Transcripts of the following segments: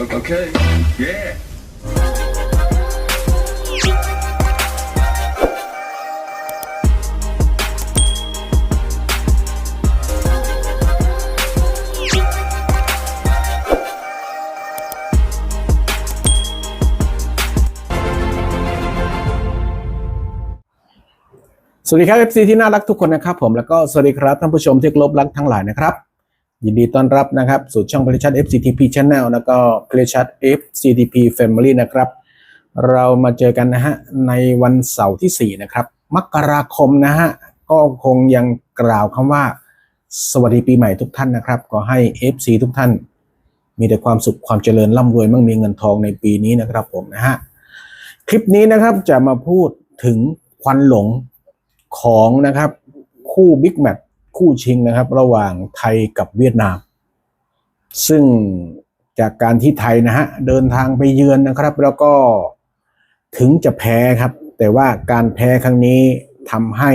Okay. Yeah. สวัสดีครับ FC ที่น่ารักทุกคนนะครับผมแล้วก็สวัสดีครับท่านผู้ชมที่เคารพรักทั้งหลายนะครับ ยินดีต้อนรับนะครับสู่ช่องผลิตชัด FCTP Channel แล้วก็ผลิตชัด FCTP Family นะครับ เรามาเจอกันนะฮะในวันเสาร์ที่ 4 นะครับ มกราคมนะฮะ ก็คงยังกล่าวคำว่า สวัสดีปีใหม่ทุกท่านนะครับ ก็ให้ FC ทุกท่าน มีแต่ความสุขความเจริญร่ำรวยมั่งมีเงินทองในปีนี้นะครับผมนะฮะ คลิปนี้นะครับจะมาพูดถึงควันหลงของนะครับคู่บิ๊กแมต คู่ชิงนะครับ ระหว่างไทยกับเวียดนาม ซึ่งจากการที่ไทยนะฮะเดินทางไปเยือนนะครับ แล้วก็ถึงจะแพ้ครับ แต่ว่าการแพ้ครั้งนี้ทำให้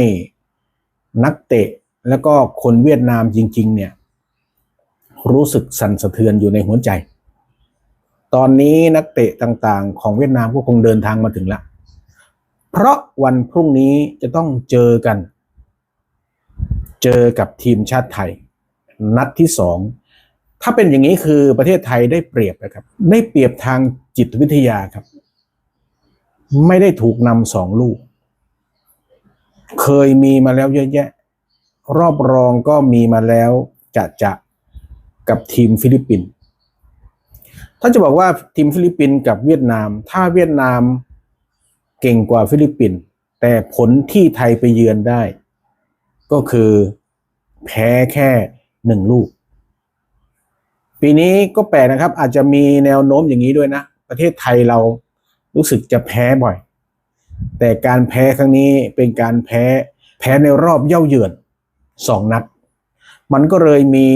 นักเตะแล้วก็คนเวียดนามจริง ๆ เนี่ย รู้สึกสั่นสะเทือนอยู่ในหัวใจ ตอนนี้นักเตะต่างๆ ของเวียดนามก็คงเดินทางมาถึงล้วเพราะวันพรุ่งนี้จะต้องเจอกัน เจอกับทีมชาติไทย นัดที่สองถ้าเป็นอย่างนี้คือประเทศไทยได้เปรียบนะครับ ได้เปรียบทางจิตวิทยาครับ ไม่ได้ถูกนำสองลูก เคยมีมาแล้วเยอะแยะ รอบรองก็มีมาแล้วจะจะกับทีมฟิลิปปินส์ถ้าจะบอกว่าทีมฟิลิปปินส์กับเวียดนาม ถ้าเวียดนามเก่งกว่าฟิลิปปินส์แต่ผลที่ไทยไปเยือนได้ ก็คือแพ้แค่หนึ่งลูก ปีนี้ก็แปลกนะครับ อาจจะมีแนวโน้มอย่างนี้ด้วยนะ ประเทศไทยเรารู้สึกจะแพ้บ่อย แต่การแพ้ครั้งนี้เป็นการแพ้แพ้ในรอบเย่าเยือนสองนัด มันก็เลยมี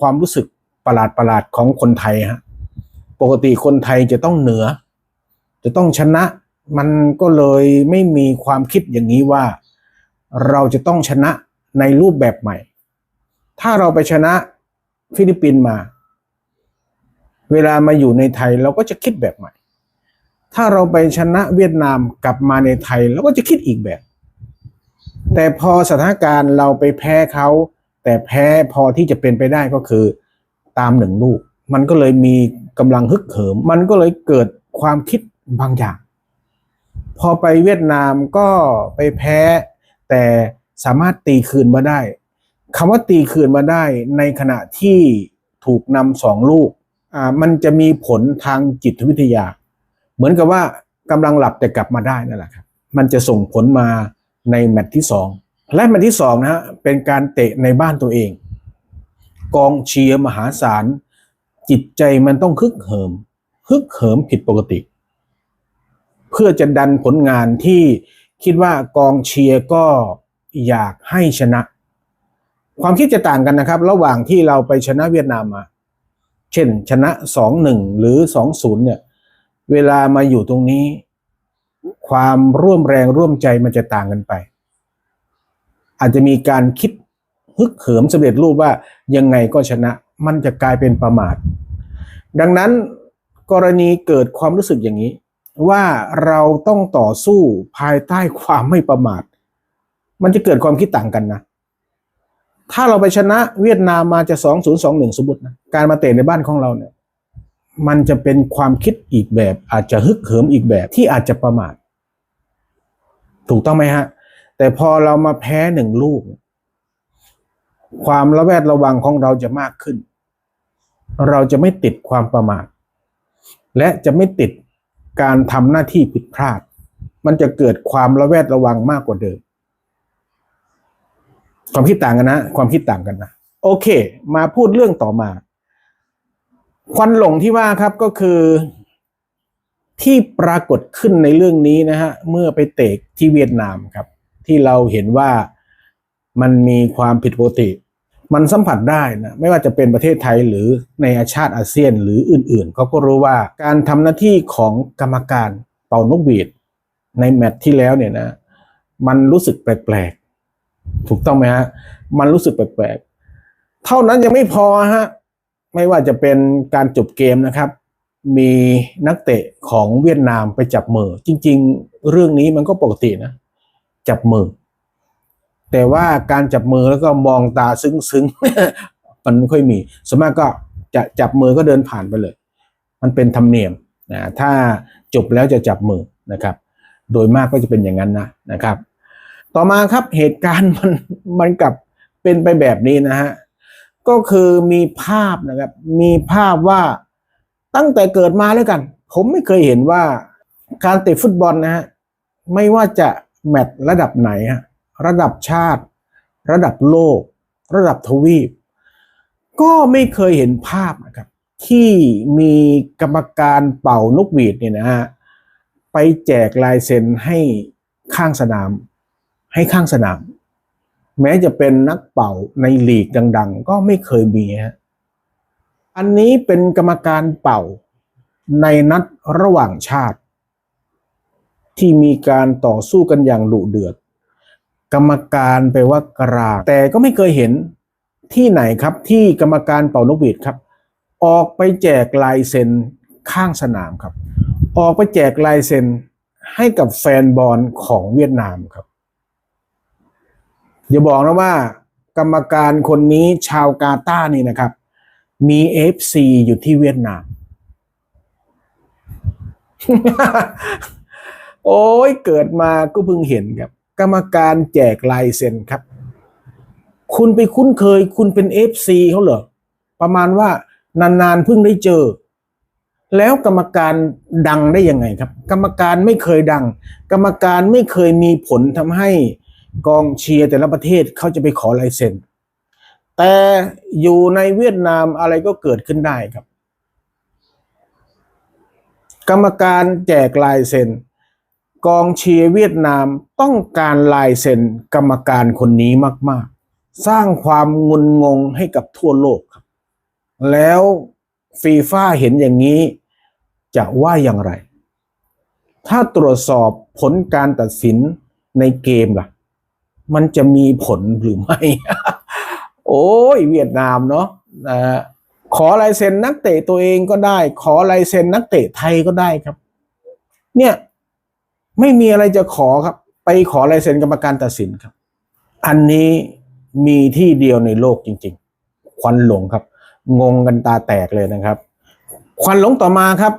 ความรู้สึกประหลาดประหลาดๆของคนไทยฮะปกติคนไทยจะต้องเหนือ จะต้องชนะ มันก็เลยไม่มีความคิดอย่างนี้ว่า เราจะต้องชนะในรูปแบบใหม่ ถ้าเราไปชนะฟิลิปปินส์มา เวลามาอยู่ในไทยเราก็จะคิดแบบใหม่ ถ้าเราไปชนะเวียดนามกลับมาในไทยเราก็จะคิดอีกแบบ แต่พอสถานการณ์เราไปแพ้เขาแต่แพ้พอที่จะเป็นไปได้ก็คือตามหนึ่งลูก มันก็เลยมีกำลังฮึกเหิม มันก็เลยเกิดความคิดบางอย่าง พอไปเวียดนามก็ไปแพ้ แต่สามารถตีคืนมาได้คำว่าตีคืนมาได้ในขณะที่ถูกนำสองลูกอ่ามันจะมีผลทางจิตวิทยา เหมือนกับว่ากำลังหลับแต่กลับมาได้นั่นแหละครับมันจะส่งผลมาในแมตช์ที่สองและแมตช์ที่สองนะฮะเป็นการเตะในบ้านตัวเอง กองเชียร์มหาศาล จิตใจมันต้องฮึกเหิมฮึกเหิมผิดปกติ เพื่อจะดันผลงานที่ คิดว่ากองเชียร์ก็อยากให้ชนะ ความคิดจะต่างกันนะครับ ระหว่างที่เราไปชนะเวียดนามมา เช่นชนะ 2-1 หรือ 2-0 เนี่ย เวลามาอยู่ตรงนี้ ความร่วมแรงร่วมใจมันจะต่างกันไป อาจจะมีการคิดฮึกเหิมสำเร็จรูปว่ายังไงก็ชนะมันจะกลายเป็นประมาท ดังนั้นกรณีเกิดความรู้สึกอย่างนี้ ว่าเราต้องต่อสู้ภายใต้ความไม่ประมาท มันจะเกิดความคิดต่างกันนะ ถ้าเราไปชนะเวียดนามมาจะสองศูนย์สองหนึ่งสมมตินะการมาเตะในบ้านของเราเนี่ย มันจะเป็นความคิดอีกแบบ อาจจะฮึกเหิมอีกแบบที่อาจจะประมาท ถูกต้องไหมฮะ แต่พอเรามาแพ้หนึ่งลูก ความระแวดระวังของเราจะมากขึ้น เราจะไม่ติดความประมาท และจะไม่ติด การทำหน้าที่ผิดพลาด มันจะเกิดความระแวดระวังมากกว่าเดิม ความคิดต่างกันนะ ความคิดต่างกันนะ โอเค มาพูดเรื่องต่อมา ควันหลงที่ว่าครับก็คือที่ปรากฏขึ้นในเรื่องนี้นะฮะ เมื่อไปเตะที่เวียดนามครับ ที่เราเห็นว่ามันมีความผิดปกติ มันสัมผัสได้นะไม่ว่าจะเป็นประเทศไทยหรือในอาชาติอาเซียนหรืออื่นๆเขาก็รู้ว่าการทำหน้าที่ของกรรมการเป่านกหวีดในแมตช์ที่แล้วเนี่ยนะ มันรู้สึกแปลกๆ ถูกต้องไหมฮะ มันรู้สึกแปลกๆ เท่านั้นยังไม่พอฮะ ไม่ว่าจะเป็นการจบเกมนะครับ มีนักเตะของเวียดนามไปจับมือ จริง ๆ เรื่องนี้มันก็ปกตินะ จับมือ แต่ว่าการจับมือแล้วก็มองตาซึ้งๆ มันไม่ค่อยมีส่วนมากก็จะจับมือก็เดินผ่านไปเลย มันเป็นธรรมเนียมนะถ้าจบแล้วจะจับมือนะครับ โดยมากก็จะเป็นอย่างนั้นนะนะครับ ต่อมาครับเหตุการณ์มันมันกลับเป็นไปแบบนี้นะฮะก็คือมีภาพนะครับ มีภาพว่าตั้งแต่เกิดมาแล้วกัน ผมไม่เคยเห็นว่าการเตะฟุตบอลนะฮะไม่ว่าจะแมตช์ระดับไหนฮะ ระดับชาติ ระดับโลก ระดับทวีป ก็ไม่เคยเห็นภาพนะครับ ที่มีกรรมการเป่านกหวีดเนี่ยนะฮะไปแจกลายเซ็นให้ข้างสนาม ให้ข้างสนาม แม้จะเป็นนักเป่าในลีกดัง ๆ ก็ไม่เคยมีฮะอันนี้เป็นกรรมการเป่าในนัดระหว่างชาติ ที่มีการต่อสู้กันอย่างดุเดือด กรรมการไปลว่ากลางแต่ก็ไม่เคยเห็นที่ไหนครับที่กรรมการเป่านกหวีดครับ ออกไปแจกลายเซ็นข้างสนามครับ ออกไปแจกลายเซ็นให้กับแฟนบอลของเวียดนามครับอย่าบอกนะว่า กรรมการคนนี้ชาวกาตาร์นี่นะครับ มีเอฟซีอยู่ที่เวียดนาม โอ้ยเกิดมาก็เพิ่งเห็นครับ กรรมการแจกลายเซ็นครับ คุณไปคุ้นเคย คุณเป็นเอฟซีเขาเหรอ ประมาณว่านานๆเพิ่งได้เจอ แล้วกรรมการดังได้ยังไงครับ กรรมการไม่เคยดัง กรรมการไม่เคยมีผลทำให้กองเชียร์แต่ละประเทศเขาจะไปขอลายเซ็นแต่อยู่ในเวียดนามอะไรก็เกิดขึ้นได้ครับ กรรมการแจกลายเซ็น กองเชียร์เวียดนามต้องการลายเซ็นกรรมการคนนี้มาก ๆ สร้างความงุนงงให้กับทั่วโลกครับ แล้วฟีฟ่าเห็นอย่างนี้จะว่าอย่างไร ถ้าตรวจสอบผลการตัดสินในเกมล่ะ มันจะมีผลหรือไม่ โอ้ยเวียดนามเนาะนะฮะขอลายเซ็นนักเตะตัวเองก็ได้ ขอลายเซ็นนักเตะไทยก็ได้ครับ เนี่ย ไม่มีอะไรจะขอครับ ไปขอลายเซ็นกรรมการตัดสินครับ อันนี้มีที่เดียวในโลกจริง ๆ ควันหลงครับ งงกันตาแตกเลยนะครับ ควันหลงต่อมาครับ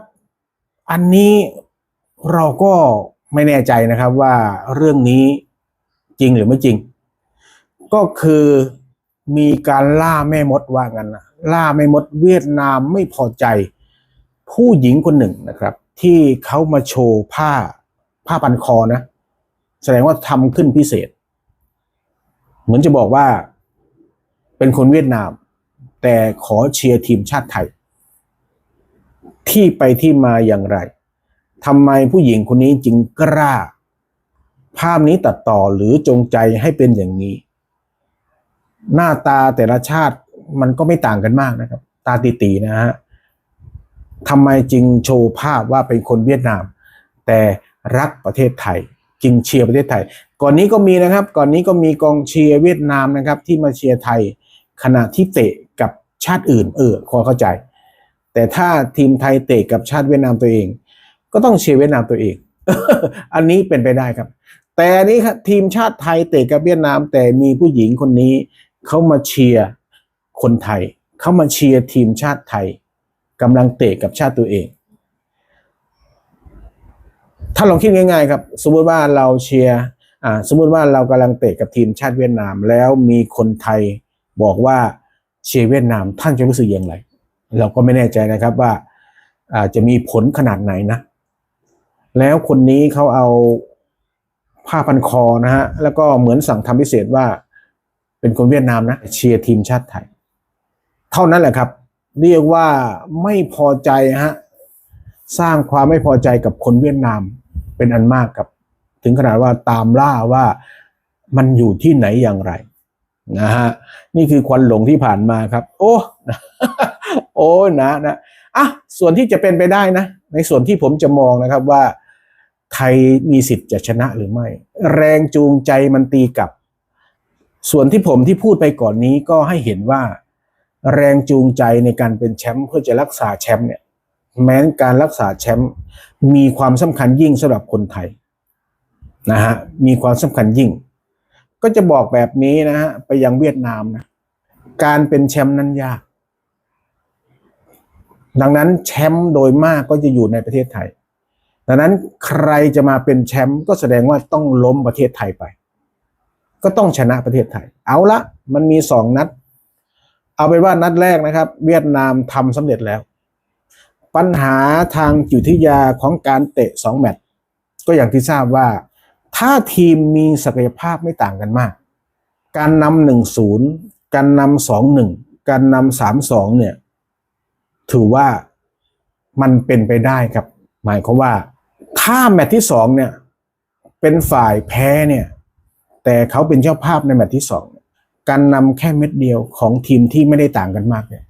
อันนี้เราก็ไม่แน่ใจนะครับว่าเรื่องนี้จริงหรือไม่จริง ก็คือมีการล่าแม่มดว่างันนะล่าแม่มดเวียดนามไม่พอใจ ผู้หญิงคนหนึ่งนะครับ ที่เขามาโชว์ผ้า ผ้าพันคอนะ แสดงว่าทำขึ้นพิเศษ เหมือนจะบอกว่าเป็นคนเวียดนาม แต่ขอเชียร์ทีมชาติไทย ที่ไปที่มาอย่างไรทำไมผู้หญิงคนนี้จึงกล้า ภาพนี้ตัดต่อหรือจงใจให้เป็นอย่างนี้ หน้าตาแต่ละชาติมันก็ไม่ต่างกันมากนะครับ ตาตีๆนะฮะทำไมจึงโชว์ภาพว่าเป็นคนเวียดนาม แต่ รักประเทศไทยจึงเชียร์ประเทศไทย ก่อนนี้ก็มีนะครับ ก่อนนี้ก็มีกองเชียร์เวียดนามนะครับ ที่มาเชียร์ไทยขณะที่เตะกับชาติอื่น เออพอเข้าใจ แต่ถ้าทีมไทยเตะกับชาติเวียดนามตัวเอง ก็ต้องเชียร์เวียดนามตัวเอง อันนี้เป็นไปได้ครับ แต่อันนี้ครับทีมชาติไทยเตะกับเวียดนาม แต่มีผู้หญิงคนนี้เขามาเชียร์คนไทยเขามาเชียร์ทีมชาติไทยกำลังเตะกับชาติตัวเอง ถ้าลองคิดง่ายๆครับ สมมติว่าเราเชียร์อ่าสมมติว่าเรากำลังเตะกับทีมชาติเวียดนาม แล้วมีคนไทยบอกว่าเชียร์เวียดนามท่านจะรู้สึกอย่างไร เราก็ไม่แน่ใจนะครับว่าอ่าจะมีผลขนาดไหนนะ แล้วคนนี้เขาเอาผ้าพันคอนะฮะแล้วก็เหมือนสั่งทำพิเศษว่าเป็นคนเวียดนามนะเชียร์ทีมชาติไทย เท่านั้นแหละครับ เรียกว่าไม่พอใจฮะสร้างความไม่พอใจกับคนเวียดนาม เป็นอันมากครับ ถึงขนาดว่าตามล่าว่ามันอยู่ที่ไหนอย่างไรนะฮะนี่คือควันหลงที่ผ่านมาครับ โอ้โอ้นะนะอะส่วนที่จะเป็นไปได้นะ ในส่วนที่ผมจะมองนะครับว่าไทยมีสิทธิ์จะชนะหรือไม่ แรงจูงใจมันตีกลับ ส่วนที่ผมที่พูดไปก่อนนี้ก็ให้เห็นว่า แรงจูงใจในการเป็นแชมป์เพื่อจะรักษาแชมป์เนี่ย แม้นการรักษาแชมป์มีความสำคัญยิ่งสำหรับคนไทยนะฮะมีความสำคัญยิ่ง ก็จะบอกแบบนี้นะฮะไปยังเวียดนามนะการเป็นแชมป์นั้นยาก ดังนั้นแชมป์โดยมากก็จะอยู่ในประเทศไทย ดังนั้นใครจะมาเป็นแชมป์ก็แสดงว่าต้องล้มประเทศไทยไป ก็ต้องชนะประเทศไทย เอาละมันมีสองนัด เอาเป็นว่านัดแรกนะครับ เวียดนามทำสำเร็จแล้ว ปัญหาทางจิตวิทยาของการเตะสองแมตช์ก็อย่างที่ทราบว่า ถ้าทีมมีศักยภาพไม่ต่างกันมาก การนำหนึ่งศูนย์การนำสองหนึ่งการนำสามสองเนี่ย ถือว่ามันเป็นไปได้ครับ หมายความว่า ถ้าแมตช์ที่สองเนี่ย เป็นฝ่ายแพ้เนี่ย แต่เขาเป็นเจ้าภาพในแมตช์ที่สองการนำแค่เม็ดเดียวของทีมที่ไม่ได้ต่างกันมากเนี่ย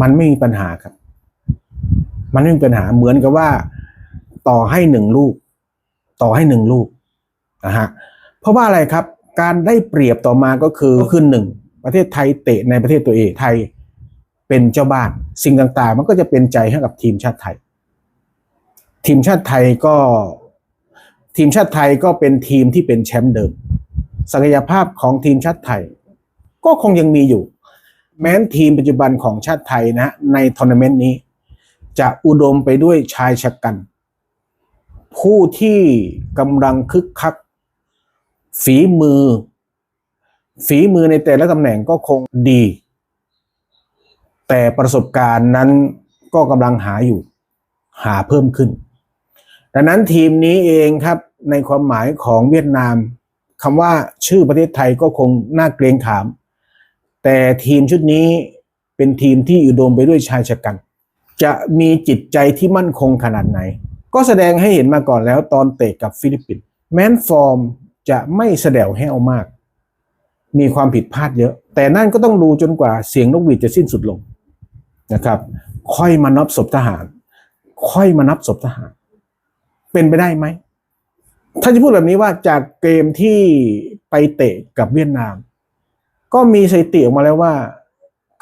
มันไม่มีปัญหาครับ มันไม่มีปัญหาเหมือนกับว่า ต่อให้หนึ่งลูก ต่อให้หนึ่งลูกนะฮะเพราะว่าอะไรครับ การได้เปรียบต่อมาก็คือคือหนึ่งประเทศไทยเตะในประเทศตัวเองไทยเป็นเจ้าบ้าน สิ่งต่างๆ มันก็จะเป็นใจให้กับทีมชาติไทย ทีมชาติไทยก็ ทีมชาติไทยก็เป็นทีมที่เป็นแชมป์เดิม ศักยภาพของทีมชาติไทย ก็คงยังมีอยู่ แม้นทีมปัจจุบันของชาติไทยนะ ในทัวร์นาเมนต์นี้ จะอุดมไปด้วยชายชะกัน ผู้ที่กำลังคึกคัก ฝีมือ ฝีมือในแต่ละตำแหน่งก็คงดี แต่ประสบการณ์นั้นก็กำลังหาอยู่ หาเพิ่มขึ้น ดังนั้นทีมนี้เองครับในความหมายของเวียดนามคำว่าชื่อประเทศไทยก็คงน่าเกรงขาม แต่ทีมชุดนี้เป็นทีมที่อุดมไปด้วยชายชะกัน จะมีจิตใจที่มั่นคงขนาดไหน ก็แสดงให้เห็นมาก่อนแล้วตอนเตะกับฟิลิปปินส์แม้นฟอร์มจะไม่แสดวแห้วมาก มีความผิดพลาดเยอะ แต่นั่นก็ต้องดูจนกว่าเสียงนกหวีดจะสิ้นสุดลงนะครับ ค่อยมานับศพทหาร ค่อยมานับศพทหาร เป็นไปได้ไหมถ้านจะพูดแบบนี้ว่าจากเกมที่ไปเตะกับเวียดนาม ก็มีสถิติออกมาแล้วว่า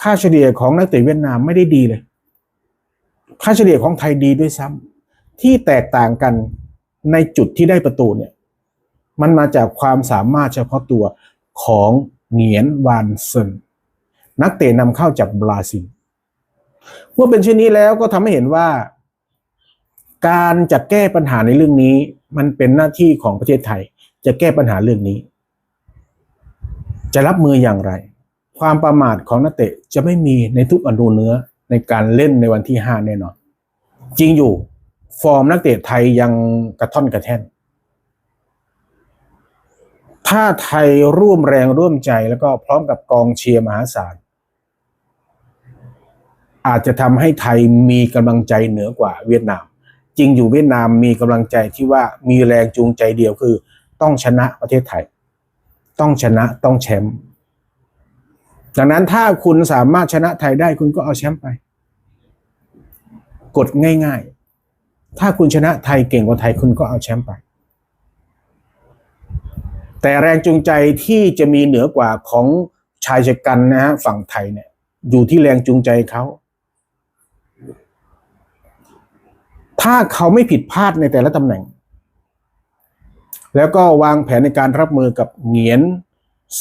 ค่าเฉลี่ยของนักเตะเวียดนามไม่ได้ดีเลย ค่าเฉลี่ยของไทยดีด้วยซ้ำที่แตกต่างกันในจุดที่ได้ประตูเนี่ย มันมาจากความสามารถเฉพาะตัวของเหงียนวานเซนนักเตะนำเข้าจากบราซิลเมื่อเป็นเช่นนี้แล้วก็ทำให้เห็นว่า การจะแก้ปัญหาในเรื่องนี้ มันเป็นหน้าที่ของประเทศไทย จะแก้ปัญหาเรื่องนี้ จะรับมืออย่างไร ความประมาทของนักเตะจะไม่มีในทุกอนูเนื้อ ในการเล่นในวันที่5แน่นอน จริงอยู่ ฟอร์มนักเตะไทยยังกระท่อนกระแท่น ถ้าไทยร่วมแรงร่วมใจแล้วก็พร้อมกับกองเชียร์มหาศาล อาจจะทำให้ไทยมีกำลังใจเหนือกว่าเวียดนาม จริงอยู่เวียดนามมีกำลังใจที่ว่ามีแรงจูงใจเดียวคือ ต้องชนะประเทศไทย ต้องชนะต้องแชมป์ ดังนั้นถ้าคุณสามารถชนะไทยได้คุณก็เอาแชมป์ไป กดง่าย ๆ ถ้าคุณชนะไทยเก่งกว่าไทยคุณก็เอาแชมป์ไป แต่แรงจูงใจที่จะมีเหนือกว่าของชายชะกันนะฮะฝั่งไทยเนี่ย อยู่ที่แรงจูงใจเขาถ้าเขาไม่ผิดพลาดในแต่ละตำแหน่ง แล้วก็วางแผนในการรับมือกับเหงียน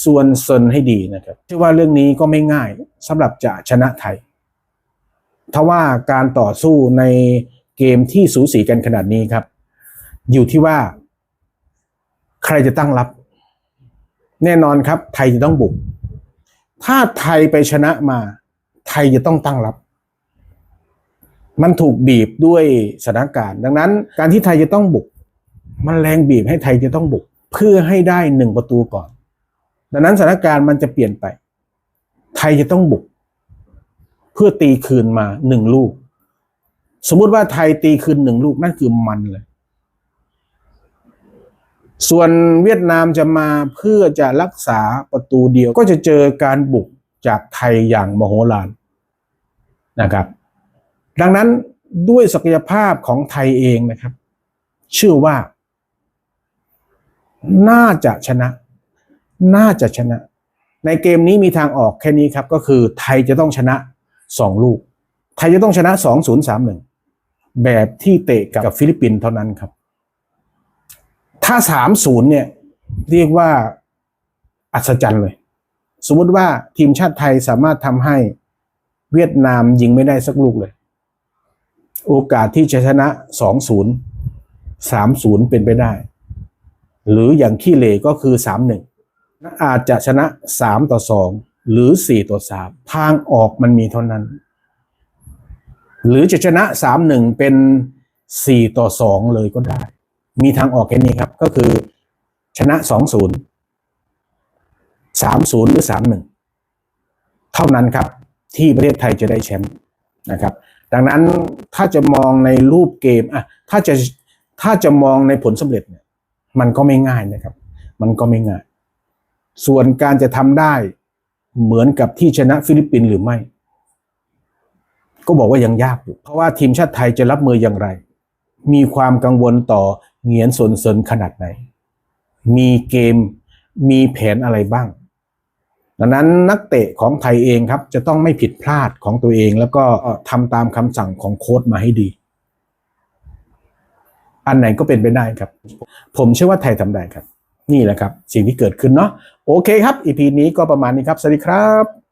ส่วนเซินให้ดีนะครับที่ว่าเรื่องนี้ก็ไม่ง่ายสำหรับจะชนะไทยทว่าการต่อสู้ในเกมที่สูสีกันขนาดนี้ครับ อยู่ที่ว่า ใครจะตั้งรับ แน่นอนครับ ไทยจะต้องบุก ถ้าไทยไปชนะมา ไทยจะต้องตั้งรับ มันถูกบีบด้วยสถานการณ์ ดังนั้น การที่ไทยจะต้องบุก มันแรงบีบให้ไทยจะต้องบุก เพื่อให้ได้หนึ่งประตูก่อน ดังนั้นสถานการณ์มันจะเปลี่ยนไป ไทยจะต้องบุก เพื่อตีคืนมาหนึ่งลูก สมมุติว่าไทยตีคืนหนึ่งลูกนั่นคือมันเลย ส่วนเวียดนามจะมาเพื่อจะรักษาประตูเดียวก็จะเจอการบุกจากไทยอย่างมโหฬารนะครับ ดังนั้นด้วยศักยภาพของไทยเองนะครับ เชื่อว่า น่าจะชนะ น่าจะชนะ ในเกมนี้มีทางออกแค่นี้ครับ ก็คือไทยจะต้องชนะสองลูก ไทยจะต้องชนะสองศูนย์สามหนึ่งแบบที่เตะกับฟิลิปปินส์เท่านั้นครับ ถ้าสามศูนย์เนี่ยเรียกว่าอัศจรรย์เลย สมมติว่าทีมชาติไทยสามารถทำให้เวียดนามยิงไม่ได้สักลูกเลย โอกาสที่จะชนะสองศูนย์สามศูนย์เป็นไปได้ หรืออย่างขี้เหร่ก็คือสามหนึ่ง อาจจะชนะสามต่อสองหรือสี่ต่อสามทางออกมันมีเท่านั้น หรือจะชนะสามหนึ่งเป็นสี่ต่อสองเลยก็ได้ มีทางออกแค่นี้ครับ ก็คือชนะสองศูนย์สามศูนย์หรือสามหนึ่งเท่านั้นครับ ที่ประเทศไทยจะได้แชมป์นะครับ ดังนั้นถ้าจะมองในรูปเกมอะถ้าจะถ้าจะมองในผลสำเร็จเนี่ยมันก็ไม่ง่ายนะครับ มันก็ไม่ง่าย ส่วนการจะทำได้เหมือนกับที่ชนะฟิลิปปินส์หรือไม่ ก็บอกว่ายังยากอยู่ เพราะว่าทีมชาติไทยจะรับมืออย่างไร มีความกังวลต่อเหงียนสนเสนขนาดไหน มีเกมมีแผนอะไรบ้าง ดังนั้นนักเตะของไทยเองครับ จะต้องไม่ผิดพลาดของตัวเอง แล้วก็ทำตามคำสั่งของโค้ชมาให้ดี อันไหนก็เป็นไปได้ครับ ผมเชื่อว่าไทยทำได้ครับ นี่แหละครับ สิ่งที่เกิดขึ้นเนาะโอเคครับอีพีนี้ก็ประมาณนี้ครับ สวัสดีครับ